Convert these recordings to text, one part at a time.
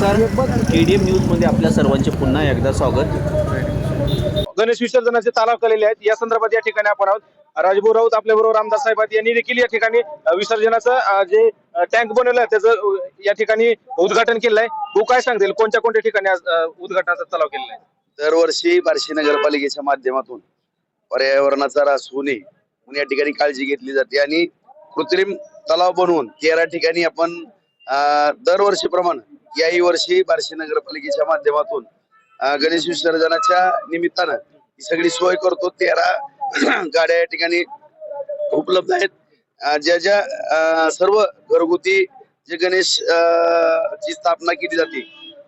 के D M न्यूजमध्ये आपल्या सर्वांचे पुन्हा एकदा स्वागत. गणेश विसर्जनाचे तालाव केलेले आहेत. या संदर्भात या ठिकाणी आपण आहोत. राजभाऊ राऊत आपल्या बरोबर आमदार साहेब यांनी देखील या ठिकाणी विसर्जनाचं जे टँक बनवलं आहे त्याचं या ठिकाणी उद्घाटन केलं आहे. भाऊ काय सांगतील? कोणत्या कोणत्या ठिकाणी उद्घाटनाचा तलाव केलेला आहे? दरवर्षी बार्शी नगरपालिकेच्या माध्यमातून पर्यावरणाचा ऱ्हास होऊ नये म्हणून या ठिकाणी काळजी घेतली जाते. आणि कृत्रिम तलाव बनवून तेरा ठिकाणी आपण दरवर्षीप्रमाणे याही वर्षी बार्शी नगरपालिकेच्या माध्यमातून गणेश विसर्जनाच्या निमित्तानं ही सगळी सोय करतो. तेरा गाड्या या ठिकाणी उपलब्ध आहेत. ज्या ज्या अं, सर्व घरगुती जे गणेश ची स्थापना केली जाते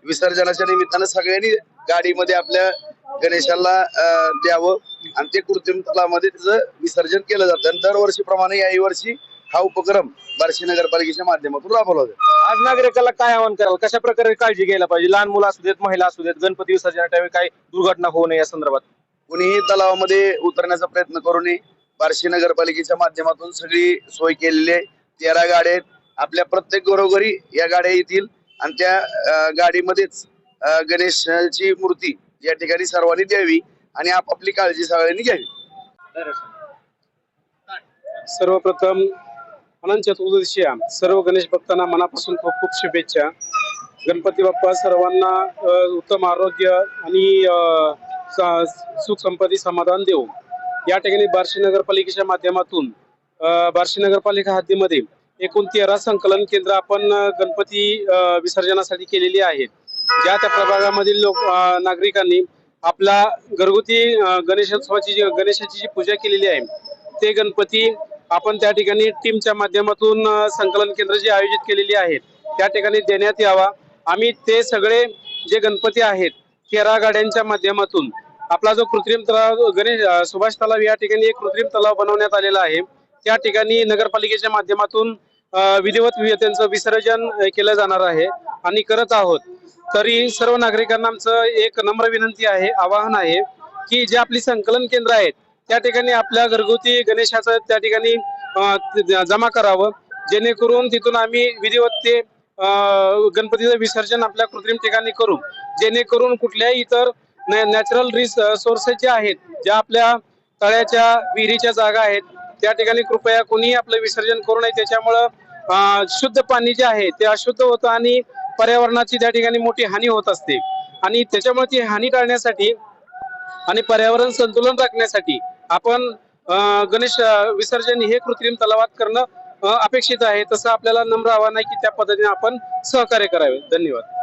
विसर्जनाच्या निमित्तानं सगळ्यांनी गाडीमध्ये आपल्या गणेशाला द्यावं आणि ते कृत्रिम तलामध्ये त्याचं विसर्जन केलं जातं. आणि दरवर्षीप्रमाणे याही वर्षी हा उपक्रम बार्शी नगरपालिकेच्या माध्यमातून राबवला जातो. आज नागरिकाला काय आवाहन कराल? कशा प्रकारे काळजी घ्यायला पाहिजे? लहान मुलं असू देत महिला असू देत गणपती विसर्जनाच्या वेळी काही दुर्घटना होऊ नये या संदर्भात. कुणीही तलावामध्ये उतरण्याचा प्रयत्न करू नये. बार्शी नगरपालिकेच्या माध्यमातून सगळी सोय केलेली आहे. तेरा गाड्या आहेत. आपल्या प्रत्येक घरोघरी या गाड्या येतील. आणि त्या गाडीमध्येच गणेशाची मूर्ती या ठिकाणी सर्वांनी द्यावी आणि आपापली काळजी सगळ्यांनी घ्यावी. सर्वप्रथम अनंत चतुर्दशी सर्व गणेश भक्तांना मनापासून खूप खूप शुभेच्छा. गणपती बाप्पा सर्वांना उत्तम आरोग्य आणि सुख संपत्ती समाधान देऊ. या ठिकाणी बार्शी नगरपालिकेच्या माध्यमातून बार्शी नगरपालिका हद्दीमध्ये एकूण तेरा संकलन केंद्र आपण गणपती विसर्जनासाठी केलेली आहेत. ज्या त्या प्रभागामधील लोक नागरिकांनी आपला घरगुती गणेशोत्सवाची जी गणेशाची जी पूजा केलेली आहे ते गणपती आपण त्या ठिकाणी टीमच्या माध्यमातून संकलन केंद्र जे आयोजित केलेली आहेत त्या ठिकाणी देण्यात यावा. आम्ही ते सगळे जे गणपती आहेत तेरा गाड्यांच्या माध्यमातून आपला जो कृत्रिम तलाव गणेश सुभाष तलाव या ठिकाणी एक कृत्रिम तलाव बनवण्यात आलेला आहे. त्या ठिकाणी नगरपालिकेच्या माध्यमातून विधिवत त्यांचं विसर्जन केलं जाणार आहे आणि करत आहोत. तरी सर्व नागरिकांना आमचं एक नम्र विनंती आहे आवाहन आहे की जे आपली संकलन केंद्र आहेत त्या ठिकाणी आपल्या घरगुती गणेशाचं त्या ठिकाणी जमा करावं. जेणेकरून तिथून आम्ही विधिवत ते गणपतीचं विसर्जन आपल्या कृत्रिम ठिकाणी करू. जेणेकरून कुठल्याही इतर नॅचरल रिस सोर्सेस जे आहेत ज्या आपल्या तळ्याच्या विहिरीच्या जागा आहेत त्या ठिकाणी कृपया कोणीही आपलं विसर्जन करू नये. त्याच्यामुळं शुद्ध पाणी जे आहे ते अशुद्ध होतं आणि पर्यावरणाची त्या ठिकाणी मोठी हानी होत असते. आणि त्याच्यामुळे ती हानी टाळण्यासाठी आणि पर्यावरण संतुलन राखण्यासाठी आपण गणेश विसर्जन हे कृत्रिम तलावात करणं अपेक्षित आहे. तसं आपल्याला नम्र आव्हान आहे की त्या पद्धतीने आपण सहकार्य करावे. धन्यवाद.